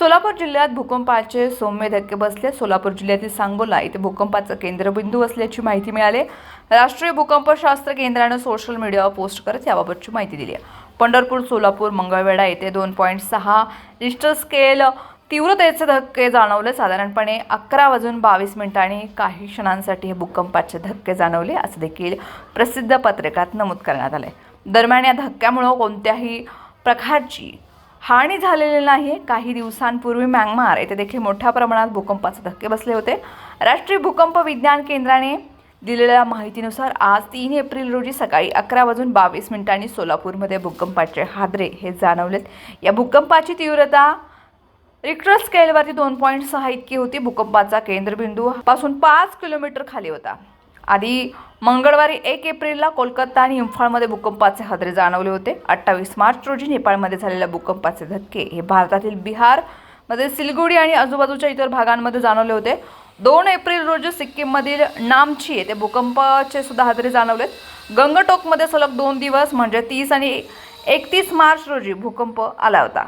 सोलापूर जिल्ह्यात भूकंपाचे सौम्य धक्के बसले. सोलापूर जिल्ह्यातील सांगोला इथे भूकंपाचं केंद्रबिंदू असल्याची माहिती मिळाली. राष्ट्रीय भूकंपशास्त्र केंद्रानं सोशल मीडियावर पोस्ट करत याबाबतची माहिती दिली आहे. पंढरपूर सोलापूर मंगळवेढा येथे दोन पॉईंट सहा रिस्टर स्केल तीव्रतेचे धक्के जाणवले. साधारणपणे अकरा वाजून बावीस मिनिटांनी काही क्षणांसाठी हे भूकंपाचे धक्के जाणवले असं देखील प्रसिद्ध पत्रकात नमूद करण्यात आले दरम्यान या धक्क्यामुळं कोणत्याही प्रकारची हानी झालेली नाही. काही दिवसांपूर्वी म्यानमार येथे देखील मोठ्या प्रमाणात भूकंपाचे धक्के बसले होते. राष्ट्रीय भूकंप विज्ञान केंद्राने दिलेल्या माहितीनुसार आज तीन एप्रिल रोजी सकाळी अकरा वाजून बावीस मिनिटांनी सोलापूरमध्ये भूकंपाचे हादरे हे जाणवलेत. या भूकंपाची तीव्रता रिक्टर स्केलवरती दोन पॉईंट सहा इतकी होती. भूकंपाचा केंद्रबिंदू पासून पाच किलोमीटर खाली होता. आधी मंगळवारी एक एप्रिलला कोलकाता आणि इम्फाळमध्ये भूकंपाचे हादरे जाणवले होते. अठ्ठावीस मार्च रोजी नेपाळमध्ये झालेल्या भूकंपाचे धक्के हे भारतातील बिहारमध्ये सिलगुडी आणि आजूबाजूच्या इतर भागांमध्ये जाणवले होते. दोन एप्रिल रोजी सिक्कीममधील नामची येथे भूकंपाचे सुद्धा हादरे जाणवलेत गंगटोकमध्ये सलग दोन दिवस म्हणजे तीस आणि एकतीस मार्च रोजी भूकंप आला होता.